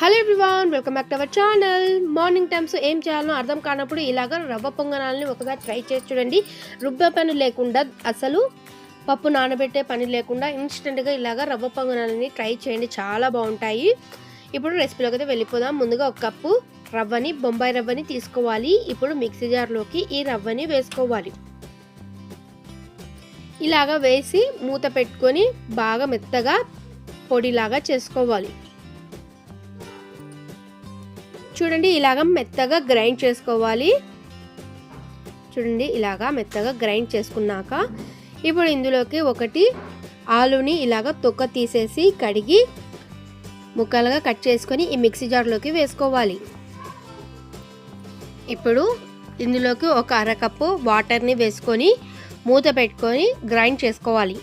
Hello everyone welcome back to our channel morning times ఏం చేయాలో అర్థం కానప్పుడు ఇలాగ రవ్వ పొంగనాలని ఒకసారి ట్రై చేసి చూడండి. రుబ్బే పని లేకుండా అసలు పప్పు నానబెట్టే పని లేకుండా ఇన్స్టెంట్గా ఇలాగ రవ్వ పొంగనాలని ట్రై చేయండి. చాలా బాగుంటాయి. ఇప్పుడు రెసిపీలోకి అయితే వెళ్ళిపోదాం. ముందుగా ఒక కప్పు రవ్వని బొంబాయి రవ్వని తీసుకోవాలి. ఇప్పుడు మిక్సీ జార్లోకి ఈ రవ్వని వేసుకోవాలి. ఇలాగ వేసి మూత పెట్టుకొని బాగా మెత్తగా పొడిలాగా చేసుకోవాలి. చూడండి ఇలాగ మెత్తగా గ్రైండ్ చేసుకోవాలి. చూడండి ఇలాగా మెత్తగా గ్రైండ్ చేసుకున్నాక ఇప్పుడు ఇందులోకి ఒకటి ఆలుని ఇలాగ తొక్క తీసేసి కడిగి ముక్కలుగా కట్ చేసుకొని ఈ మిక్సీ జార్లోకి వేసుకోవాలి. ఇప్పుడు ఇందులోకి ఒక అరకప్పు వాటర్ని వేసుకొని మూత పెట్టుకొని గ్రైండ్ చేసుకోవాలి.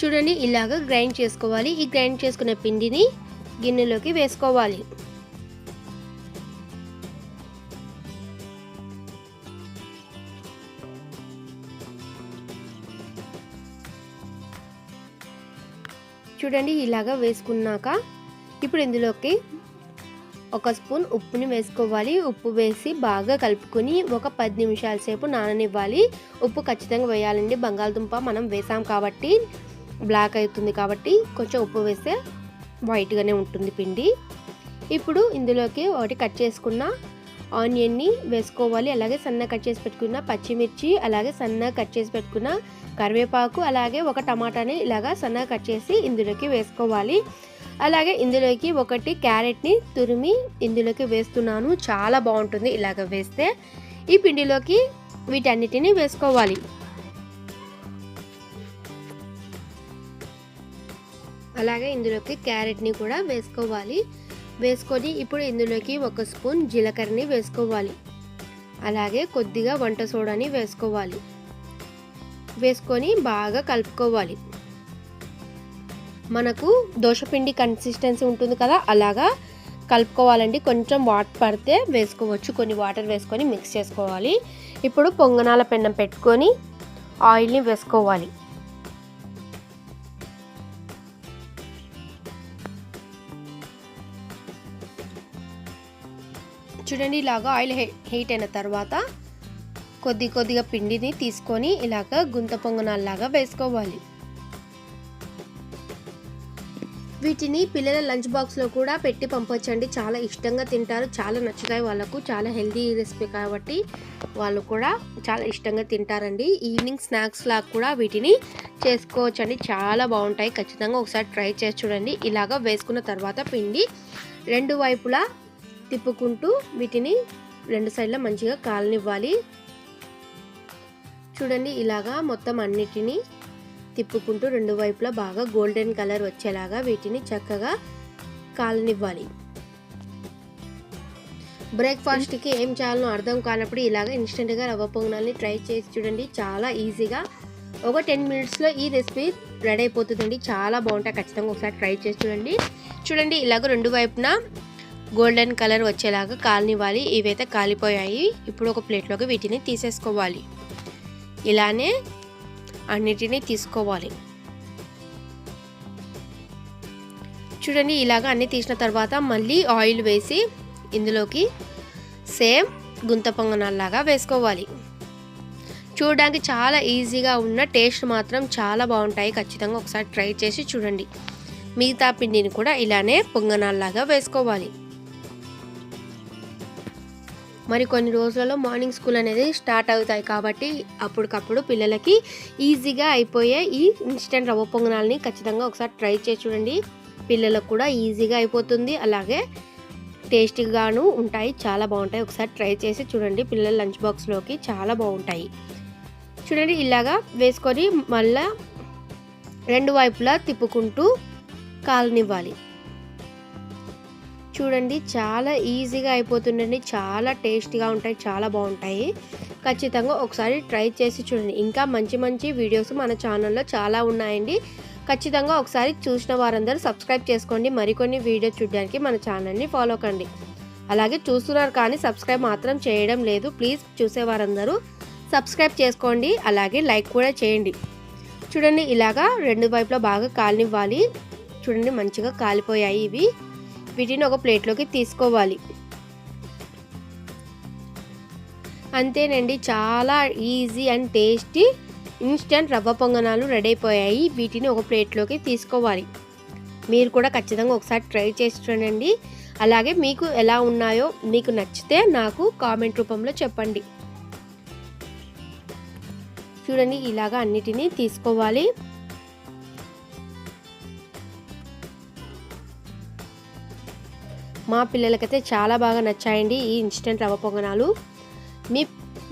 చూడండి ఇలాగ గ్రైండ్ చేసుకోవాలి. ఈ గ్రైండ్ చేసుకున్న పిండిని గిన్నెలోకి వేసుకోవాలి. చూడండి ఇలాగా వేసుకున్నాక ఇప్పుడు ఇందులోకి ఒక స్పూన్ ఉప్పుని వేసుకోవాలి. ఉప్పు వేసి బాగా కలుపుకొని ఒక పది నిమిషాల సేపు నాననివ్వాలి. ఉప్పు ఖచ్చితంగా వేయాలండి. బంగాళదుంప మనం వేసాం కాబట్టి బ్లాక్ అవుతుంది కాబట్టి కొంచెం ఉప్పు వేస్తే వైట్గానే ఉంటుంది పిండి. ఇప్పుడు ఇందులోకి ఒకటి కట్ చేసుకున్న ఆనియన్ని వేసుకోవాలి. అలాగే సన్నగా కట్ చేసి పెట్టుకున్న పచ్చిమిర్చి అలాగే సన్నగా కట్ చేసి పెట్టుకున్న కరివేపాకు అలాగే ఒక టమాటాని ఇలాగా సన్నగా కట్ చేసి ఇందులోకి వేసుకోవాలి. అలాగే ఇందులోకి ఒకటి క్యారెట్ని తురిమి ఇందులోకి వేస్తున్నాను. చాలా బాగుంటుంది ఇలాగ వేస్తే. ఈ పిండిలోకి వీటన్నిటిని వేసుకోవాలి. అలాగే ఇందులోకి క్యారెట్ని కూడా వేసుకోవాలి. వేసుకొని ఇప్పుడు ఇందులోకి ఒక స్పూన్ జీలకర్రని వేసుకోవాలి. అలాగే కొద్దిగా వంట సోడాని వేసుకోవాలి. వేసుకొని బాగా కలుపుకోవాలి. మనకు దోశపిండి కన్సిస్టెన్సీ ఉంటుంది కదా అలాగా కలుపుకోవాలండి. కొంచెం వాటర్ పడితే వేసుకోవచ్చు. కొన్ని వాటర్ వేసుకొని మిక్స్ చేసుకోవాలి. ఇప్పుడు పొంగనాల పెన్నం పెట్టుకొని ఆయిల్ని వేసుకోవాలి. చూడండి ఇలాగా ఆయిల్ హీట్ అయిన తర్వాత కొద్ది కొద్దిగా పిండిని తీసుకొని ఇలాగ గుంత పొంగనాల్లాగా వేసుకోవాలి. వీటిని పిల్లల లంచ్ బాక్స్లో కూడా పెట్టి పంపొచ్చండి. చాలా ఇష్టంగా తింటారు. చాలా నచ్చుతాయి వాళ్ళకు. చాలా హెల్దీ రెసిపీ కాబట్టి వాళ్ళు కూడా చాలా ఇష్టంగా తింటారండి. ఈవినింగ్ స్నాక్స్ లాగా కూడా వీటిని చేసుకోవచ్చండి. చాలా బాగుంటాయి. ఖచ్చితంగా ఒకసారి ట్రై చేసి చూడండి. ఇలాగ వేసుకున్న తర్వాత పిండి రెండు వైపులా తిప్పుకుంటూ వీటిని రెండు సైడ్ల మంచిగా కాలనివ్వాలి. చూడండి ఇలాగా మొత్తం అన్నిటినీ తిప్పుకుంటూ రెండు వైపులా బాగా గోల్డెన్ కలర్ వచ్చేలాగా వీటిని చక్కగా కాలనివ్వాలి. బ్రేక్ఫాస్ట్కి ఏం చేయాలనో అర్థం కానప్పుడు ఇలాగ ఇన్స్టెంట్గా రవ్వ పొంగనాల్ని ట్రై చేసి చూడండి చాలా ఈజీగా. ఒక టెన్ మినిట్స్లో ఈ రెసిపీ రెడీ అయిపోతుందండి. చాలా బాగుంటాయి ఖచ్చితంగా ఒకసారి ట్రై చేసి చూడండి. చూడండి ఇలాగ రెండు వైపున గోల్డెన్ కలర్ వచ్చేలాగా కాలనివ్వాలి ఇవైతే కాలిపోయాయి. ఇప్పుడు ఒక ప్లేట్లోకి వీటిని తీసేసుకోవాలి. ఇలానే అన్నిటినీ తీసుకోవాలి. చూడండి ఇలాగ అన్నీ తీసిన తర్వాత మళ్ళీ ఆయిల్ వేసి ఇందులోకి సేమ్ గుంత పొంగనాల్లాగా వేసుకోవాలి. చూడడానికి చాలా ఈజీగా ఉన్న టేస్ట్ మాత్రం చాలా బాగుంటాయి. ఖచ్చితంగా ఒకసారి ట్రై చేసి చూడండి. మిగతా పిండిని కూడా ఇలానే పొంగనాల్లాగా వేసుకోవాలి. మరి కొన్ని రోజులలో మార్నింగ్ స్కూల్ అనేది స్టార్ట్ అవుతాయి కాబట్టి అప్పటికప్పుడు పిల్లలకి ఈజీగా అయిపోయే ఈ ఇన్స్టెంట్ రవ్వ పొంగనాలని ఖచ్చితంగా ఒకసారి ట్రై చేసి చూడండి. పిల్లలకు కూడా ఈజీగా అయిపోతుంది. అలాగే టేస్టీగాను ఉంటాయి. చాలా బాగుంటాయి. ఒకసారి ట్రై చేసి చూడండి. పిల్లల లంచ్ బాక్స్లోకి చాలా బాగుంటాయి. చూడండి ఇలాగా వేసుకొని మళ్ళా రెండు వైపులా తిప్పుకుంటూ కాలనివ్వాలి. చూడండి చాలా ఈజీగా అయిపోతుందండి. చాలా టేస్టీగా ఉంటాయి చాలా బాగుంటాయి. ఖచ్చితంగా ఒకసారి ట్రై చేసి చూడండి. ఇంకా మంచి మంచి వీడియోస్ మన ఛానల్లో చాలా ఉన్నాయండి. ఖచ్చితంగా ఒకసారి చూసిన వారందరూ సబ్స్క్రైబ్ చేసుకోండి. మరికొన్ని వీడియోస్ చూడడానికి మన ఛానల్ని ఫాలో కండి. అలాగే చూస్తున్నారు కానీ సబ్స్క్రైబ్ మాత్రం చేయడం లేదు. ప్లీజ్ చూసేవారందరూ సబ్స్క్రైబ్ చేసుకోండి. అలాగే లైక్ కూడా చేయండి. చూడండి ఇలాగా రెండు వైపులో బాగా కాలనివ్వాలి. చూడండి మంచిగా కాలిపోయాయి ఇవి. వీటిని ఒక ప్లేట్లోకి తీసుకోవాలి. అంతేనండి చాలా ఈజీ అండ్ టేస్టీ ఇన్స్టెంట్ రవ్వ పొంగనాలు రెడీ అయిపోయాయి. వీటిని ఒక ప్లేట్లోకి తీసుకోవాలి. మీరు కూడా ఖచ్చితంగా ఒకసారి ట్రై చేసి చూడండి. అలాగే మీకు ఎలా ఉన్నాయో మీకు నచ్చితే నాకు కామెంట్ రూపంలో చెప్పండి. చూడండి ఇలాగా అన్నిటినీ తీసుకోవాలి. మా పిల్లలకైతే చాలా బాగా నచ్చాయండి ఈ ఇన్స్టెంట్ రవ్వ పొంగనాలు. మీ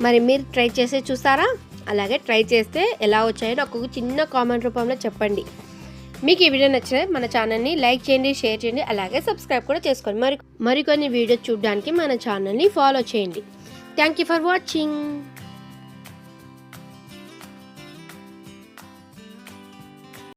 మరి మీరు ట్రై చేసే చూస్తారా? అలాగే ట్రై చేస్తే ఎలా వచ్చాయో ఒక్కొక్క చిన్న కామెంట్ రూపంలో చెప్పండి. మీకు ఈ వీడియో నచ్చితే మన ఛానల్ని లైక్ చేయండి షేర్ చేయండి అలాగే సబ్స్క్రైబ్ కూడా చేసుకోండి. మరి మరికొన్ని వీడియోస్ చూడడానికి మన ఛానల్ని ఫాలో చేయండి. Thank you for watching.